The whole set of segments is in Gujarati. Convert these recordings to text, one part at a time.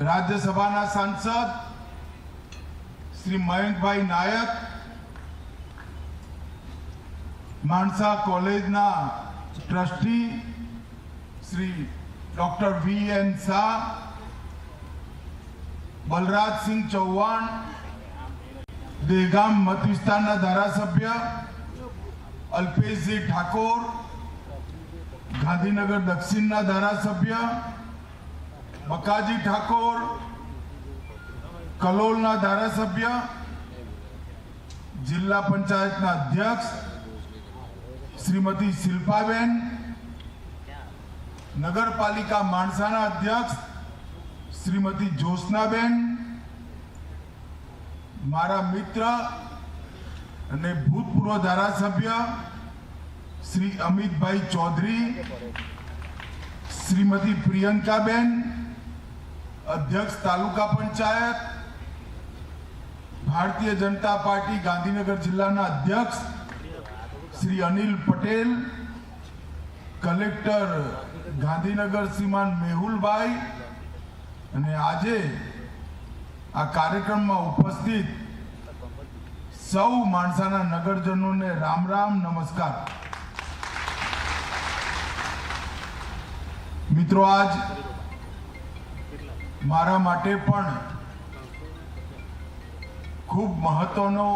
રાજ્યસભાના સાંસદ શ્રી મયંકભાઈ નાયક, માણસા કોલેજના trustee Shri doctor V N Shah, Balrajsinh Chauhan, Dehgam મત વિસ્તારના ધારાસભ્ય અલ્પેશજી ઠાકોર, ગાંધીનગર દક્ષિણના ધારાસભ્ય બકાજી ઠાકોર, કલોલના ધારાસભ્ય, જિલ્લા પંચાયતના અધ્યક્ષ, શ્રીમતી શિલ્પાબેન, નગરપાલિકા માણસાના અધ્યક્ષ, શ્રીમતી જ્યોત્સનાબેન, મારા મિત્ર અને ભૂતપૂર્વ ધારાસભ્ય શ્રી અમિતભાઈ ચૌધરી, શ્રીમતી પ્રિયંકાબેન અધ્યક્ષ તાલુકા પંચાયત, ભારતીય જનતા પાર્ટી ગાંધીનગર જિલ્લાના અધ્યક્ષ શ્રી અનિલ પટેલ, કલેક્ટર ગાંધીનગર શ્રીમાન મેહુલભાઈ અને આજે આ કાર્યક્રમમાં ઉપસ્થિત સૌ માણસાના નગરજનોને રામ રામ નમસ્કાર. મિત્રો, આજ મારા માટે પણ ખૂબ મહત્વનો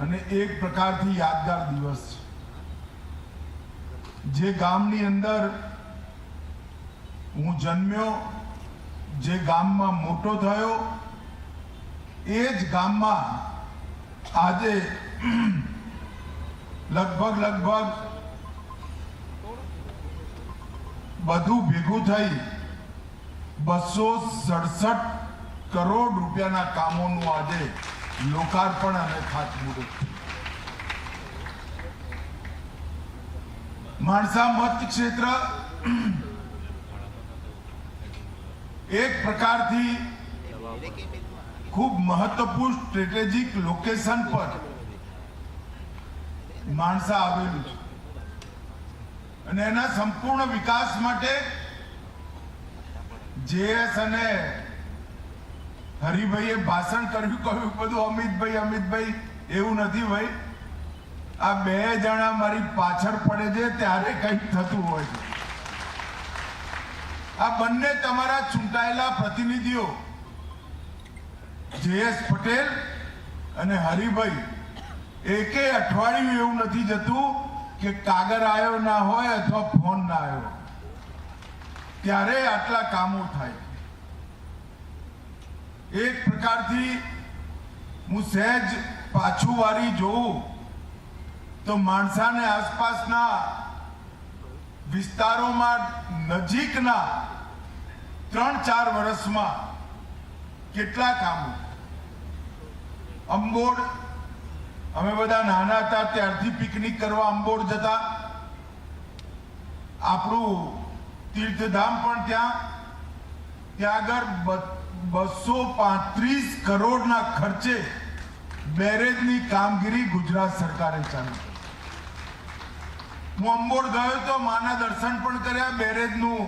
અને એક પ્રકારથી યાદગાર દિવસ છે. જે ગામની અંદર હું જન્મ્યો, જે ગામમાં મોટો થયો, એ જ ગામમાં આજે લગભગ લગભગ બધું ભેગું થઈ બસો સડસઠ કરોડ રૂપિયાના કામોનું આજે લોકાર્પણ અને ખાતમુહૂર્ત. માણસા મત ક્ષેત્ર એક પ્રકારથી ખૂબ મહત્વપૂર્ણ સ્ટ્રેટેજિક લોકેશન પર માણસા આવેલું છે. અને એના સંપૂર્ણ વિકાસ માટે જેએસ અને હરિભાઈએ ભાષણ કર્યું, કહ્યું, બધું અમિતભાઈ અમિતભાઈ, એવું નથી ભાઈ. આ બે જણા મારી પાછળ પડે છે, ત્યારે કંઈક થતું હોય છે. આ બંને તમારા ચૂંટાયેલા પ્રતિનિધિઓ જેએસ પટેલ અને હરિભાઈ, એકે અઠવાડિયું એવું નથી જતું કે કાગર આવ્યો ના હોય અથવા ફોન ના આવ્યો ત્યારે આટલા કામો થાય. એક પ્રકારથી હું સહેજ પાછું વારી જોઉં તો માણસાને આસપાસના વિસ્તારોમાં નજીકના ત્રણ ચાર વર્ષમાં કેટલા કામો. અંબોડ, અમે બધા નાના હતા, ત્યારથી પિકનિક કરવા અંબોડ જતા. આપણું તીર્થધામ પણ ત્યાં. ત્યાં આગળ બસો પાંત્રીસ કરોડના ખર્ચે બેરેજની કામગીરી ગુજરાત સરકારે ચાલુ કરી. હું અંબોડ ગયો તો માના દર્શન પણ કર્યા, બેરેજનું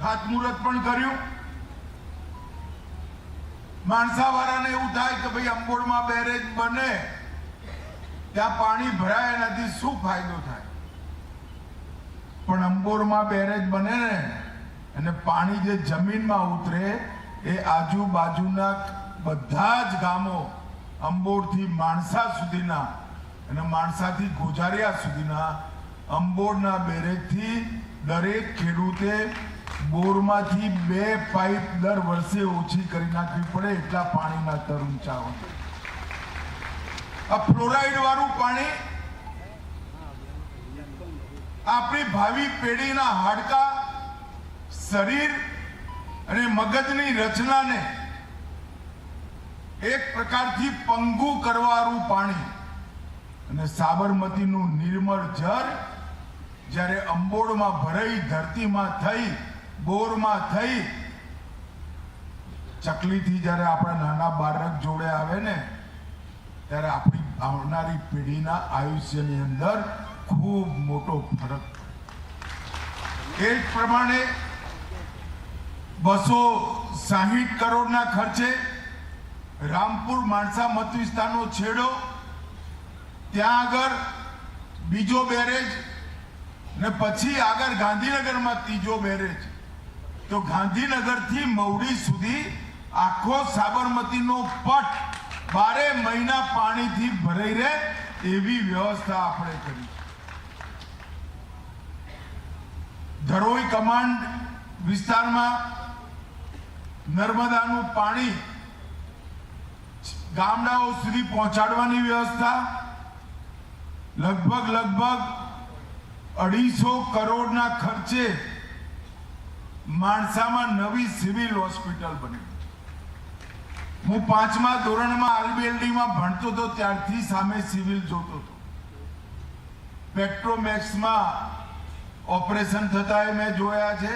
ખાતમુહૂર્ત પણ કર્યું. માણસાવાળાને એવું થાય કે ભાઈ અંબોડમાં બેરેજ બને, ત્યાં પાણી ભરાય, એનાથી શું ફાયદો થાય? પણ અંબોરમાં બેરેજ બને ને, અને પાણી જે જમીનમાં ઉતરે એ આજુબાજુના બધા જ ગામો અંબોરથી માણસા સુધીના અને માણસાથી ગોજારિયા સુધીના અંબોરના બેરેજથી દરેક ખેડૂતે બોરમાંથી બે પાઇપ દર વર્ષે ઓછી કરી નાખવી પડે એટલા પાણીના તર ઊંચા આ ફ્લોરાઇડ વાળું પાણી આપણી ભાવિ પેઢીના હાડકા, શરીર અને મગજની રચનાને એક પ્રકારથી પંગુ કરવાવાળું પાણી અને સાબરમતીનું નિર્મળ જળ જ્યારે અંબોડમાં ભરાઈ, ધરતીમાં થઈ, બોરમાં થઈ, ચકલીથી જ્યારે આપણા નાના બાળક જોડે આવે ને, ત્યારે આપણી આવનારી પેઢીના આયુષ્યની અંદર ખૂબ મોટો ફરક. એ જ પ્રમાણે બસો સાહીઠ કરોડના ખર્ચે રામપુર માણસા મત વિસ્તારનો છેડો, ત્યાં આગળ બીજો બેરેજ ને પછી આગળ ગાંધીનગરમાં ત્રીજો બેરેજ. તો ગાંધીનગરથી મવડી સુધી આખો સાબરમતીનો પટ બારે મહિના પાણીથી ભરાઈ રહે એવી વ્યવસ્થા આપણે કરી. ધરોઈ કમાન્ડ વિસ્તારમાં નર્મદાનું પાણી ગામડાઓ સુધી પહોંચાડવાની વ્યવસ્થા લગભગ લગભગ અઢીસો કરોડના ખર્ચે માણસામાં નવી સિવિલ હોસ્પિટલ બની. હું પાંચમા ધોરણમાં આરબીએલડીમાં ભણતો હતો, ત્યારથી સામે સિવિલ જોતો હતો. પેટ્રોમેક્સમાં ઓપરેશન થતા એ મેં જોયા છે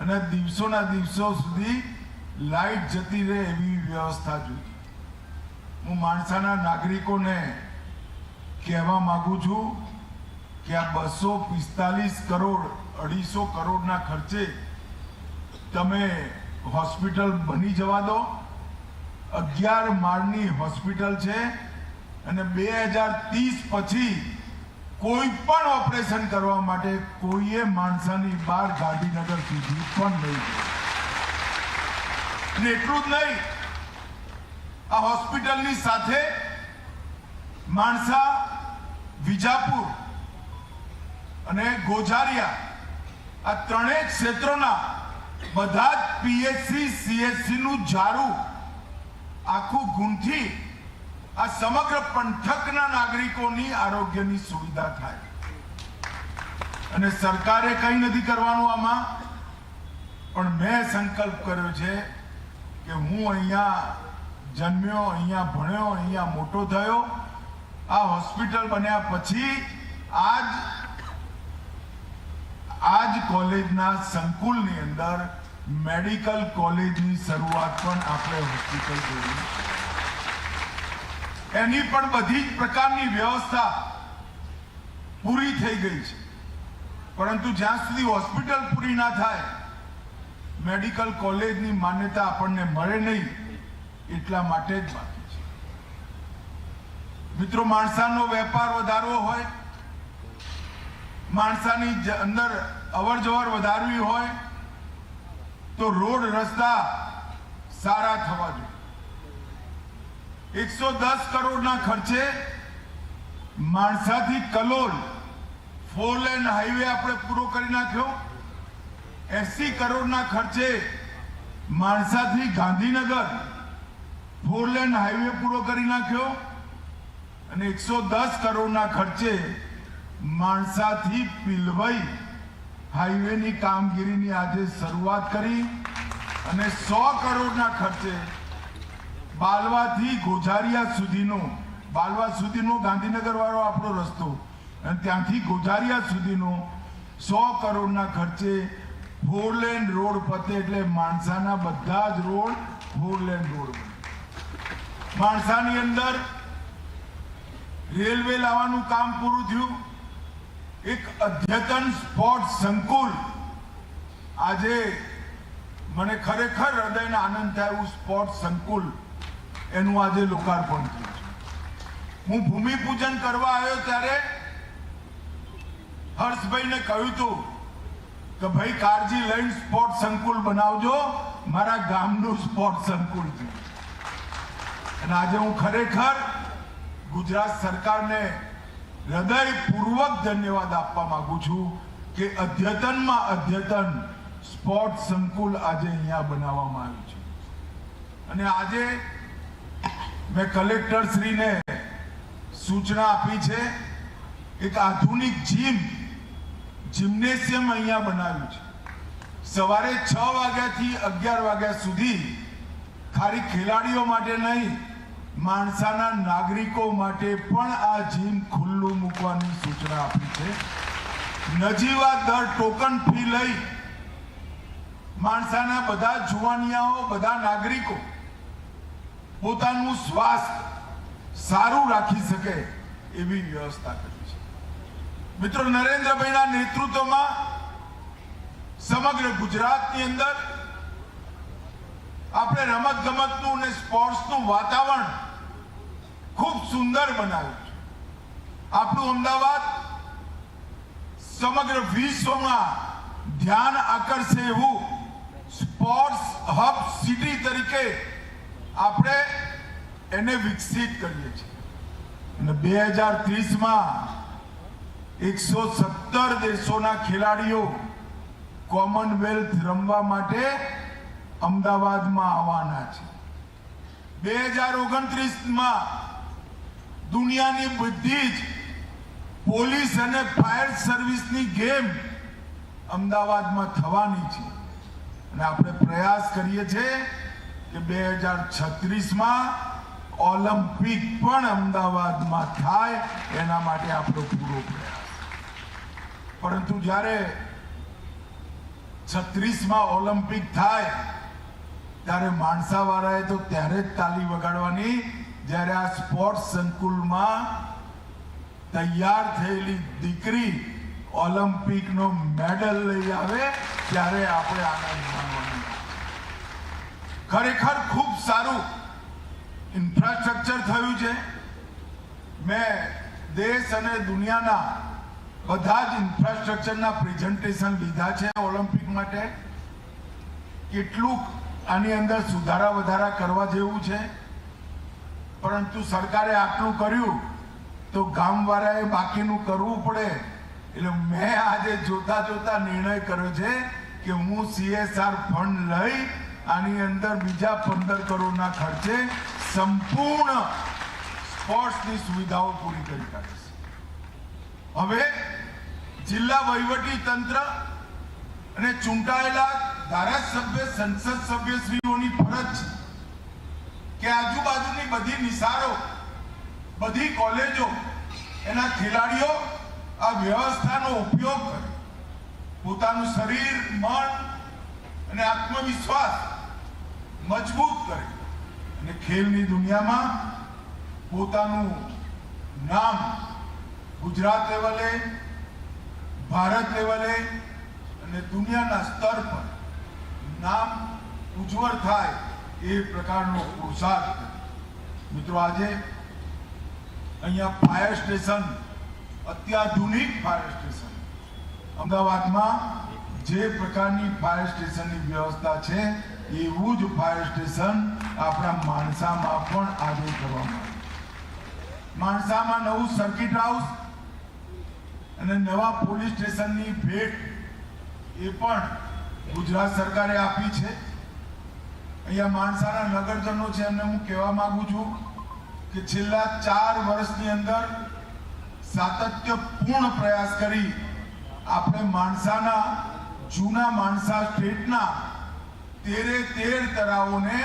અને દિવસોના દિવસો સુધી લાઈટ જતી રહે એવી વ્યવસ્થા જોઈ. હું માણસાના નાગરિકોને કહેવા માગું છું કે આ બસો પિસ્તાલીસ કરોડ, અઢીસો કરોડના ખર્ચે તમે હોસ્પિટલ બની જવા દો. અગિયાર માળની હોસ્પિટલ છે અને બે હજાર ત્રીસ પછી કોઈ પણ ઓપરેશન કરવા માટે કોઈએ માણસાની બહાર ગાંધીનગર સુધી પણ નહીં અને એટલું જ નહીં, આ હોસ્પિટલની સાથે માણસા, વિજાપુર અને ગોઝારિયા આ ત્રણેય ક્ષેત્રોના બધા જ પીએચસી સીએચસી નું જારું આખું ગુંથી આ સમગ્ર પંથકના નાગરિકોની આરોગ્યની સુવિધા થાય. અને સરકારે કંઈ નથી કરવાનું આમાં, પણ મેં સંકલ્પ કર્યો છે કે હું અહીંયા જન્મ્યો, અહીંયા ભણ્યો, અહીંયા મોટો થયો, આ હોસ્પિટલ બન્યા પછી આજ આજ કોલેજના સંકુલની અંદર મેડિકલ કોલેજની શરૂઆત પણ આપણે હોસ્પિટલ જોઈ. એની પણ બધી જ પ્રકારની વ્યવસ્થા પૂરી થઈ ગઈ છે. પરંતુ જ્યાં સુધી હોસ્પિટલ પૂરી ના થાય, મેડિકલ કોલેજની માન્યતા આપણને મળે નહીં, એટલા માટે જ બાકી છે. મિત્રો, માણસાનો વેપાર વધારવો હોય, માણસાની અંદર અવર જવર વધારવી હોય તો રોડ રસ્તા સારા થવા જોઈએ. એકસો દસ કરોડના ખર્ચે માણસાથી કલોલ ફોર લેન હાઈવે આપણે પૂરો કરી નાખ્યો. એસી કરોડના ખર્ચે માણસાથી ગાંધીનગર ફોર લેન હાઈવે પૂરો કરી નાખ્યો અને એકસો દસ કરોડના ખર્ચે માણસાથી પિલવઈ હાઈવેની કામગીરીની આજે શરૂઆત કરી અને સો કરોડના ખર્ચે બાલવાથી ગોઝારિયા સુધીનો, બાલવા સુધીનો ગાંધીનગર વાળો આપણો રસ્તો અને ત્યાંથી ગોઝારિયા સુધીનો સો કરોડના ખર્ચે ફોર લેન રોડ પતે એટલે માણસાના બધા જ રોડ ફોર લેન રોડ માણસાની અંદર રેલવે લાવવાનું કામ પૂરું થયું. એક અદ્યતન સ્પોર્ટ સંકુલ. આજે મને ખરેખર હૃદયને આનંદ થાય એવું સ્પોર્ટ સંકુલ એનું આજે લોકાર્પણ થયું છે. હું ભૂમિપૂજન કરવા આવ્યો ત્યારે હર્ષભાઈને કહ્યું હતું કે, ભાઈ, કાળજી લઈને સ્પોર્ટ સંકુલ બનાવજો. મારા ગામનું સ્પોર્ટ સંકુલ છે. અને આજે હું ખરેખર ગુજરાત સરકારને હૃદયપૂર્વક ધન્યવાદ આપવા માંગુ છું કે અદ્યતનમાં અદ્યતન સ્પોર્ટ સંકુલ આજે અહીંયા બનાવવામાં આવ્યું છે. અને આજે મેં કલેક્ટર શ્રીને સૂચના આપી છે, એક આધુનિક જીમ જિમ્નેશિયમ અહીંયા બનાવ્યું છે. સવારે છ વાગ્યાથી અગિયાર વાગ્યા સુધી ખાલી ખેલાડીઓ માટે નહીં માણસાના નાગરિકો માટે પણ આ જીમ ખુલ્લું મૂકવાની સૂચના આપી છે. નજીવા દર ટોકન ફી લઈ માણસાના બધા જુવાનિયાઓ, બધા નાગરિકો પોતાનું સ્વાસ્થ્ય સારું રાખી શકે એવી વ્યવસ્થા કરી છે. મિત્રો, નરેન્દ્રભાઈના નેતૃત્વમાં સમગ્ર ગુજરાતની અંદર આપણે રમત ગમતનું અને સ્પોર્ટ્સનું વાતાવરણ ખૂબ સુંદર બનાવ્યું છે. આપણું અમદાવાદ સમગ્ર વિશ્વમાં ધ્યાન આકર્ષે એવું સ્પોર્ટ્સ હબ સિટી તરીકે આપણે એને વિકસિત કરીએ છીએ. અને બે હજાર ત્રીસમાં એકસો સત્તર દેશોના ખેલાડીઓ કોમનવેલ્થ રમવા માટે અમદાવાદમાં આવવાના છે. બે હજાર ઓગણત્રીસમાં દુનિયાની બધી જ પોલીસ અને ફાયર સર્વિસની ગેમ અમદાવાદમાં થવાની છે. અને આપણે પ્રયાસ કરીએ છીએ કે બે હજાર છત્રીસમાં ઓલિમ્પિક પણ અમદાવાદમાં થાય, એના માટે આપણો પૂરો પ્રયાસ. પરંતુ જ્યારે છત્રીસમાં ઓલિમ્પિક થાય, ત્યારે માણસાવાળાએ તો ત્યારે જ તાલી વગાડવાની જ્યારે આ સ્પોર્ટ્સ સંકુલમાં તૈયાર થયેલી દીકરી ઓલિમ્પિકનો મેડલ લઈ આવે, ત્યારે આપણે આનંદ માનવાનું ખરેખર ખૂબ સારું ઇન્ફ્રાસ્ટ્રક્ચર થયું છે. મેં દેશ અને દુનિયાના બધા જ ઇન્ફ્રાસ્ટ્રક્ચરના પ્રેઝન્ટેશન લીધા છે ઓલિમ્પિક માટે. કેટલુંક આની અંદર સુધારા વધારા કરવા જેવું છે. પરંતુ સરકારે આટલું કર્યું તો ગામવાળાએ બાકીનું કરવું પડે. એટલે મેં આજે જોતા જોતા નિર્ણય કર્યો છે કે હું સીએસઆર ફંડ લઈ આની અંદર બીજા પંદર કરોડના ખર્ચે સંપૂર્ણ સ્પોર્ટ્સની સુવિધાઓ પૂરી કરી કાઢીશ. હવે જિલ્લા વહીવટી તંત્ર અને ચૂંટાયેલા ધારાસભ્ય, સંસદ સભ્યશ્રીઓની ફરજ છે. કે આજુબાજુની બધી નિશાળો બધી કોલેજો, એના ખેલાડીઓ આ વ્યવસ્થાનો ઉપયોગ કરે. પોતાનું શરીર, મન અને આત્મવિશ્વાસ મજબૂત કરે. અને ખેલની દુનિયામાં પોતાનું નામ ગુજરાત લેવલે, ભારત લેવલે અને દુનિયાના સ્તર પર નામ ઉજ્જવળ થાય. એ પ્રકારનો પુરુષાર્થ મિત્રો, આજે અહીંયા ફાયર સ્ટેશન, અત્યાધુનિક ફાયર સ્ટેશન. અમદાવાદમાં જે પ્રકારની ફાયર સ્ટેશનની વ્યવસ્થા છે, એવું જ ફાયર સ્ટેશન આપણા માણસામાં પણ આજે કરવામાં આવ્યું માણસામાં નવું સર્કિટ હાઉસ અને નવા પોલીસ સ્ટેશનની ભેટ એ પણ ગુજરાત સરકારે આપી છે. અહીંયા માણસાના નગરજનો છે એમને હું કહેવા માંગુ છું કે છેલ્લા ચાર વર્ષની અંદર સાતત્યપૂર્ણ પ્રયાસ કરી આપણે માણસાના, જૂના માણસા સ્ટેટના તેરે તેર તળાવોને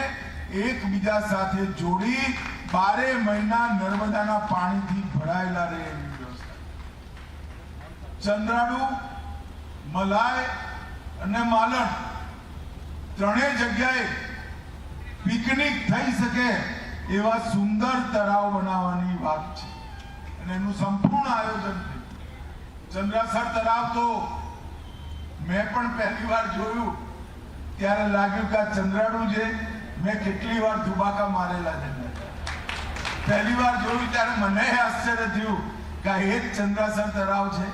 એકબીજા સાથે જોડી બારે મહિના નર્મદાના પાણીથી ભરાયેલા રહે ચંદ્રાડુ મલાય અને માલણ ત્રણેય જગ્યાએ પિકનિક થઈ શકે એવા સુંદર તળાવ બનાવવાની વાત છે. અને એનું સંપૂર્ણ આયોજન થયું ચંદ્રાસર તળાવ તો મેં પણ પહેલી વાર જોયું. ત્યારે લાગ્યું કે આ ચંદ્રાડુ છે. મેં કેટલી વાર ધુબાકા મારેલા છે. પહેલી વાર જોયું ત્યારે મને આશ્ચર્ય થયું કે આ એક ચંદ્રાસર તળાવ છે.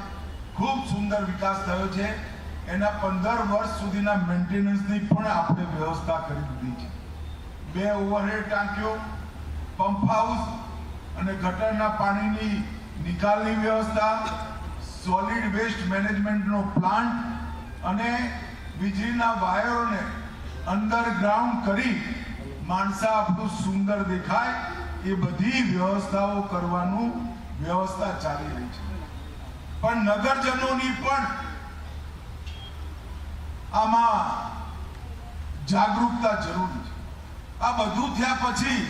ખૂબ સુંદર વિકાસ થયો છે. એના પંદર વર્ષ સુધીના મેન્ટેનન્સની પણ આપણે વ્યવસ્થા કરી દીધી છે. બે ઓવરહેડ ટાંકીઓ પંપ હાઉસ અને ગટરના પાણીની નિકાલની વ્યવસ્થા સોલિડ વેસ્ટ મેનેજમેન્ટનો પ્લાન્ટ અને વીજળીના વાયરોને અંડરગ્રાઉન્ડ કરી માણસા આપણું સુંદર દેખાય, એ બધી વ્યવસ્થાઓ કરવાનું વ્યવસ્થા ચાલી રહી છે. પણ નગરજનોની પણ આમાં જાગૃતતા જરૂરી છે. આ બધું થયા પછી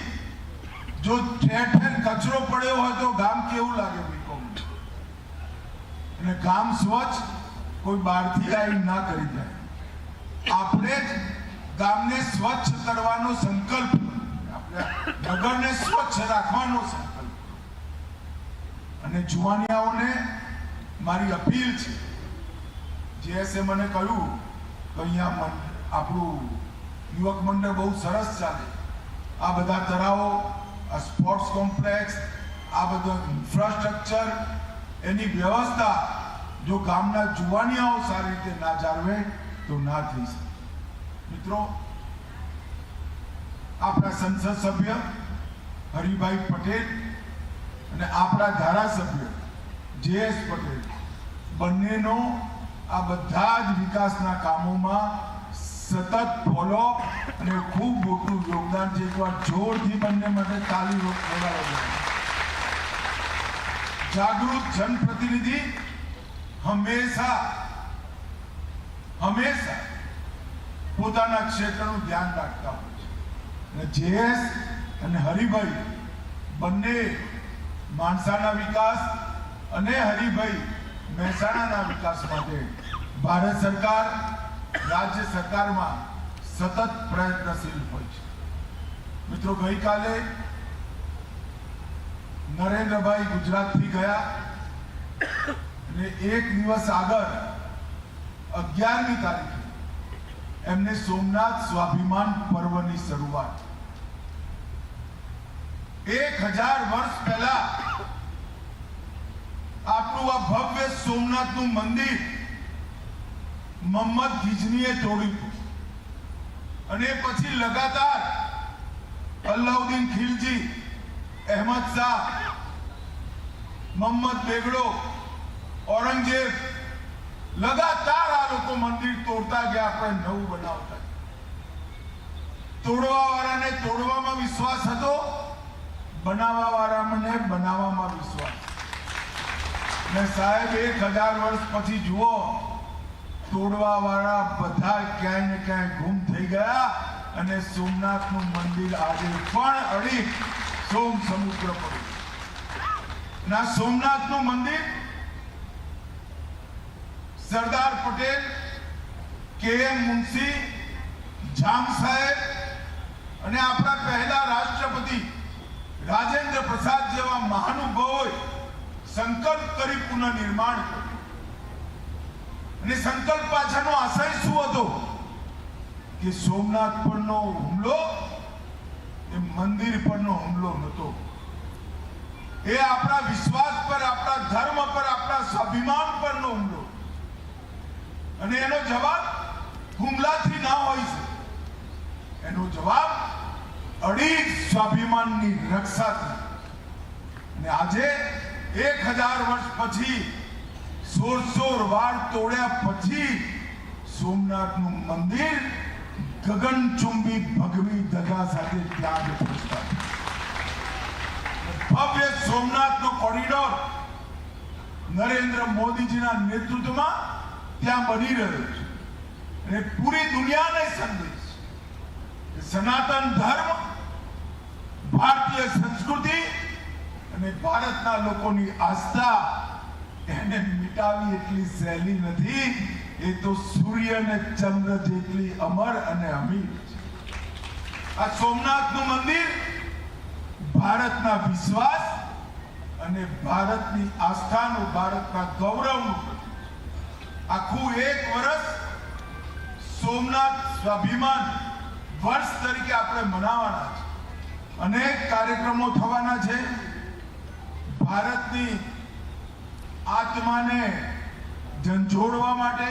જો ઠેર ઠેર કચરો પડ્યો હોય તો ગામ કેવું લાગે બીકોમ? ગામ સ્વચ્છ, કોઈ બહારથી આવીને ના કરી જાય આપણે જ ગામને સ્વચ્છ કરવાનો સંકલ્પ. નગરને સ્વચ્છ રાખવાનો સંકલ્પ. અને જુવાનિયાઓને મારી અપીલ છે. જે મને કહ્યું, તો અહીંયા આપણું યુવક મંડળ બહુ સરસ ચાલે. આ બધા તળાવો, આ સ્પોર્ટ્સ કોમ્પ્લેક્સ આ બધું ઇન્ફ્રાસ્ટ્રક્ચર એની વ્યવસ્થા જો ગામના જુવાનિયાઓ સારી રીતે ના જાળવે, તો ના થઈ શકે. મિત્રો, આપણા સંસદ સભ્ય હરિભાઈ પટેલ અને આપણા ધારાસભ્ય જેએસ પટેલ બંનેનો આ બધા જ વિકાસના કામોમાં સતત ફોલો અને ખૂબ મોટું યોગદાન છે. એકવાર જોરથી બંને માટે તાલી જાગૃત જનપ્રતિનિધિ, હંમેશા હંમેશા પોતાના ક્ષેત્રનું ધ્યાન રાખતા હોય છે. અને જેએસ અને હરિભાઈ બંને માણસાના વિકાસ અને હરિભાઈ મહેસાણાના વિકાસ માટે ભારત સરકાર રાજ્ય સરકારમાં સતત પ્રયત્નશીલ હોય છે. મિત્રો, ગઈકાલે નરેન્દ્રભાઈ ગુજરાતથી ગયા અને એક દિવસ આગળ અગિયારમી તારીખે એમને સોમનાથ સ્વાભિમાન પર્વની શરૂઆત. એક હજાર વર્ષ પહેલા આપણું આ ભવ્ય સોમનાથનું મંદિર મોહમ્મદ ગિજનીએ તોડ્યું. અને પછી લગાતાર અલ્લાઉદ્દીન ખિલજી, અહેમદ શાહ મોહમ્મદ બેગડો, ઔરંગઝેબ લગાતાર આ લોકો મંદિર તોડતા ગયા, આપણે નવું બનાવતા તોડવા વાળાને તોડવામાં વિશ્વાસ હતો બનાવવા વાળાને બનાવવામાં વિશ્વાસ ને સાહેબ, એક હજાર વર્ષ પછી જુઓ તોડવા વાળા બધા ક્યાંય ને ક્યાંય ગુમ થઈ ગયા અને સોમનાથનું મંદિર આજે પણ અડી સોમ સમુદ્ર પડ્યું ના સોમનાથનું મંદિર સરદાર પટેલ કે એમ મુનશી, જામ સાહેબ અને આપણા પહેલા રાષ્ટ્રપતિ રાજેન્દ્ર પ્રસાદ જેવા મહાનુભાવોએ સંકલ્પ કરી પુનઃનિર્માણ કર્યું. અને સંકલ્પ પાછળનો આશય શું હતો? કે સોમનાથ પરનો હુમલો એ મંદિર પરનો હુમલો નહોતો. એ આપણા વિશ્વાસ પર, આપણા ધર્મ પર, આપણા સ્વાભિમાન પરનો હુમલો. અને એનો જવાબ હુમલાથી ના હોય છે. એનો જવાબ અડીજ સ્વાભિમાનની રક્ષાથી. અને આજે એક હજાર વર્ષ પછી સોળ સોળ વાર તોડ્યા પછી સોમનાથનું મંદિર ગગનચુંબી ભગવી દગા સાથે ત્યાં જ પહોંચતા ભવ્ય કોરિડોર નરેન્દ્ર મોદીજીના નેતૃત્વમાં ત્યાં બની રહ્યો છે. અને પૂરી દુનિયાને સંદેશ સનાતન ધર્મ, ભારતીય સંસ્કૃતિ અને ભારતના લોકોની આસ્થા એને મિટાવી એટલી સહેલી નથી, એ તો સૂર્ય અને ચંદ્ર જેટલી અમર અને અમીર આ સોમનાથનું મંદિર, ભારતના વિશ્વાસ અને ભારતની આસ્થાનું, ભારતના ગૌરવનું આખું એક વર્ષ સોમનાથ સ્વાભિમાન વર્ષ તરીકે આપણે મનાવવાના છે. અનેક કાર્યક્રમો થવાના છે. ભારતની આત્માને ઝંઝોડવા માટે,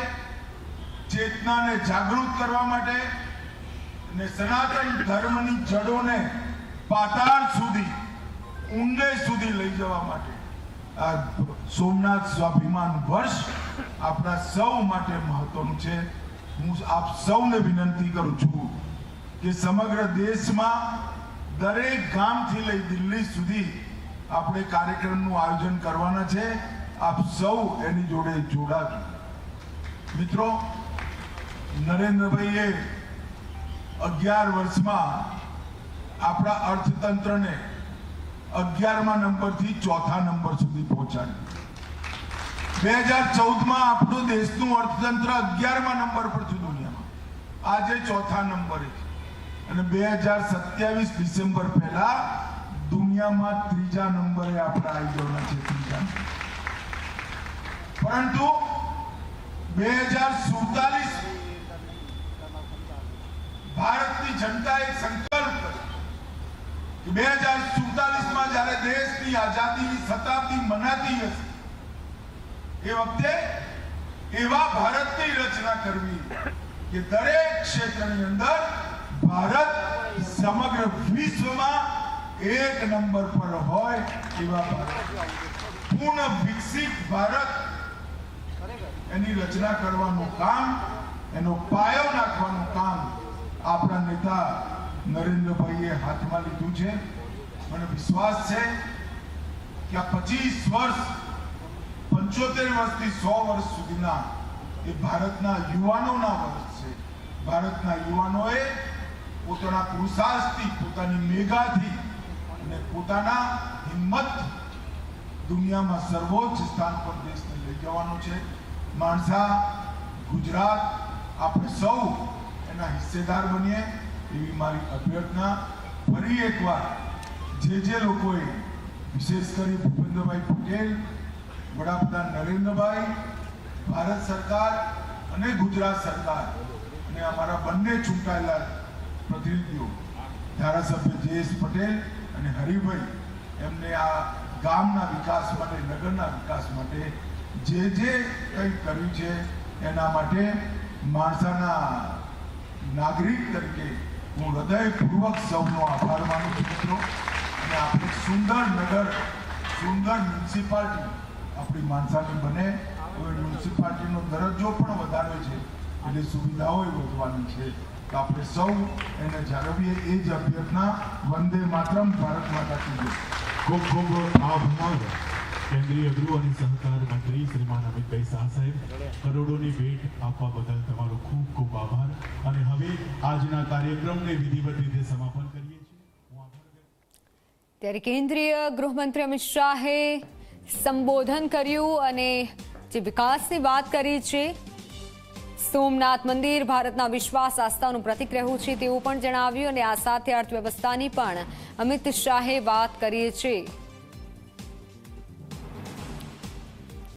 ચેતનાને જાગૃત કરવા માટે અને સનાતન ધર્મની જડોને પાતાળ સુધી, ઊંડે સુધી લઈ જવા માટે આ સોમનાથ સ્વાભિમાન વર્ષ આપણા સૌ માટે મહત્વનું છે. હું આપ સૌને વિનંતી કરું છું કે સમગ્ર દેશમાં દરેક ગામથી લઈ દિલ્હી સુધી આપણે કાર્યક્રમનું આયોજન કરવાના છે. આપ સૌ એની જોડે જોડાજો. મિત્રો, નરેન્દ્રભાઈએ અગિયાર વર્ષમાં આપણા અર્થતંત્રને અગિયારમા નંબરથી ચોથા નંબર સુધી પહોંચાડ્યું. બે હજાર ચૌદમાં આપણું દેશનું અર્થતંત્ર અગિયારમા નંબર પર છે દુનિયામાં. આજે ચોથા નંબરે અને બે હજાર સત્યાવીસ ડિસેમ્બર પહેલા દુનિયામાં ત્રીજા નંબરે આપણા આવી જવાના છે, ત્રીજા પરંતુ બે હજાર સુડતાલીસ જનતા એક સંકલ્પ બે હજાર સુડતાલીસમાં જ્યારે દેશની આઝાદીની શતાબ્દી મનાતી હશે, એ વખતે એવા ભારતની રચના કરવી કે દરેક ક્ષેત્રની અંદર ભારત સમગ્ર વિશ્વમાં એક નંબર પર હોય એવા ભારત. પૂર્ણ વિકસિત ભારત એની રચના કરવાનું કામ, એનો પાયો નાખવાનું કામ આપણા નેતા નરેન્દ્રભાઈએ હાથમાં લીધું છે. મને વિશ્વાસ છે કે આ પચીસ વર્ષ, પંચોતેર વર્ષથી સો વર્ષ સુધીના એ ભારતના યુવાનોના વર્ષ છે. ભારતના યુવાનોએ પોતાના પુરુષાર્થથી, પોતાની મેઘાથી અને પોતાના હિંમત દુનિયામાં સર્વોચ્ચ સ્થાન પર દેશને લઈ જવાનો છે. માણસા, ગુજરાત, આપણે સૌ એના હિસ્સેદાર બનીએ એવી મારી અભ્યર્થના. ફરી એકવાર જે જે લોકોએ વિશેષ કરી ભૂપેન્દ્રભાઈ પટેલ, વડાપ્રધાન નરેન્દ્રભાઈ, ભારત સરકાર અને ગુજરાત સરકાર અને અમારા બંને ચૂંટાયેલા પ્રતિનિધિઓ, ધારાસભ્ય જયેશ પટેલ અને હરિભાઈ, એમને આ ગામના વિકાસ માટે, નગરના વિકાસ માટે જે જે કંઈ કર્યું છે, એના માટે માણસાના નાગરિક તરીકે હું હૃદયપૂર્વક સૌનો આભાર માનું છું મિત્રો. અને આપણે સુંદર નગર, સુંદર મ્યુનિસિપાલિટી આપણી માણસાની બને. હવે મ્યુનિસિપાલિટીનો દરજ્જો પણ વધારે છે, એટલે સુવિધાઓ વધવાની છે. તો આપણે સૌ એને જાળવીએ. એ જ અભ્યર્થના વંદે માતરમ ભારત માતા કી જય. ખૂબ ખૂબ આભાર કેન્દ્રીય ગૃહ અને સહકાર મંત્રી શ્રીમાન અમિતભાઈ શાહ સાહેબ, કરોડોની ભેટ આપવા બદલ તમારો ખૂબ ખૂબ આભાર. અને હવે આજના કાર્યક્રમને વિધિવત રીતે સમાપન કરીએ ત્યારે કેન્દ્રીય ગૃહમંત્રી અમિત શાહે સંબોધન કર્યું અને જે વિકાસની વાત કરી છે, સોમનાથ મંદિર ભારતના વિશ્વાસ આસ્થાનું પ્રતિક રહ્યું છે તેવું પણ જણાવ્યું અને આ સાથે અર્થવ્યવસ્થાની પણ અમિત શાહે વાત કરી છે.